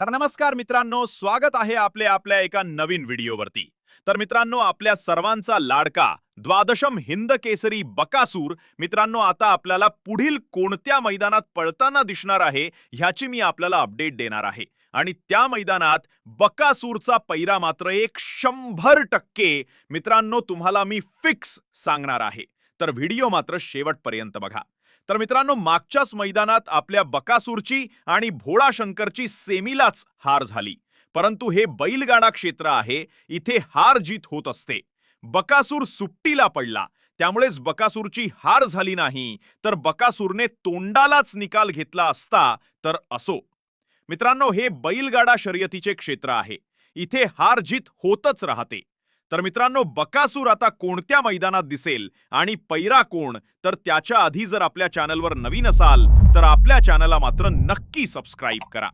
तर नमस्कार मित्रांनो स्वागत आहे आपले आपल्या एका नवीन व्हिडिओवरती. तर मित्रांनो आपल्या सर्वांचा लाडका द्वादशम हिंद केसरी बकासूर मित्रांनो आता आपल्याला पुढील कोणत्या मैदानात पळताना दिसणार आहे ह्याची मी आपल्याला अपडेट देणार आहे. आणि त्या मैदानात बकासूरचा पैरा मात्र एक शंभर टक्के मित्रांनो तुम्हाला मी फिक्स सांगणार आहे. तर व्हिडिओ मात्र शेवटपर्यंत बघा. तर मित्रांनो मागच्याच मैदानात आपल्या बकासूरची आणि भोळा शंकरची सेमीलाच हार झाली. परंतु हे बैलगाडा क्षेत्र आहे इथे हार जीत होत असते. बकासूर सुट्टीला पडला. त्यामुळेच बकासूरची हार झाली नाही. तर बकासूरने तोंडालाच निकाल घेतला असता तर असो. मित्रांनो हे बैलगाडा शर्यतीचे क्षेत्र आहे. इथे हार जीत होतच राहते. तर मित्रांनो बकासूर आता कोणत्या मैदानात दिसेल आणि पैरा कोण? तर त्याच्या आधी जर आपल्या चॅनलवर नवीन असाल तर आपल्या चॅनलला मात्र नक्की सबस्क्राईब करा.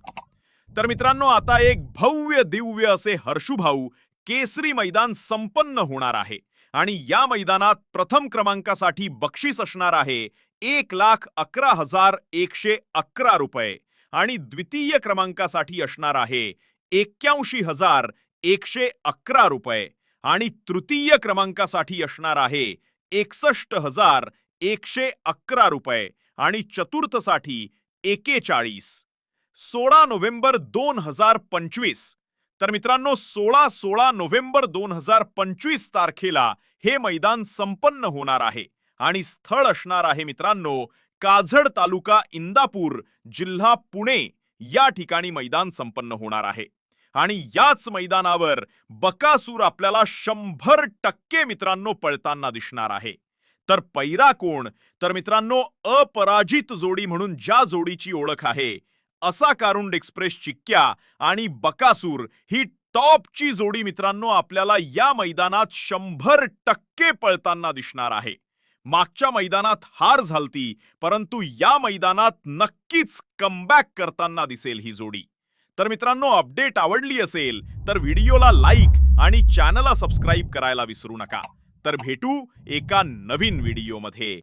तर मित्रांनो आता एक भव्य दिव्य असे हर्षुभाऊ केसरी मैदान संपन्न होणार आहे आणि या मैदानात प्रथम क्रमांकासाठी बक्षीस असणार आहे एक लाख अकरा हजार एकशे अकरा रुपये आणि द्वितीय क्रमांकासाठी असणार आहे एक्क्याऐंशी हजार एकशे अकरा रुपये. आणि तृतीय क्रमांकासाठी असणार आहे एकसष्ट हजार एकशे अकरा रुपये आणि चतुर्थसाठी एकेचाळीस. सोळा नोव्हेंबर दोन हजार पंचवीस. तर मित्रांनो सोळा सोळा नोव्हेंबर दोन हजार पंचवीस तारखेला हे मैदान संपन्न होणार आहे आणि स्थळ असणार आहे मित्रांनो काझड तालुका इंदापूर जिल्हा पुणे या ठिकाणी मैदान संपन्न होणार आहे. आणि याच मैदानावर बकासूर आपल्याला शंभर टक्के मित्रांनो पळताना दिसणार आहे. तर पैरा कोण? तर मित्रांनो अपराजित जोडी म्हणून ज्या जोडीची ओळख आहे असा कारुंड एक्सप्रेस चिक्क्या आणि बकासूर ही टॉपची जोडी मित्रांनो आपल्याला या मैदानात शंभर टक्के पळताना दिसणार आहे. मागच्या मैदानात हार झालती परंतु या मैदानात नक्कीच कमबॅक करताना दिसेल ही जोडी. तर मित्रांनो अपडेट आवडली असेल तर व्हिडिओला लाईक आणि चॅनलला सबस्क्राईब करायला विसरू नका. तर भेटू एका नवीन व्हिडिओमध्ये.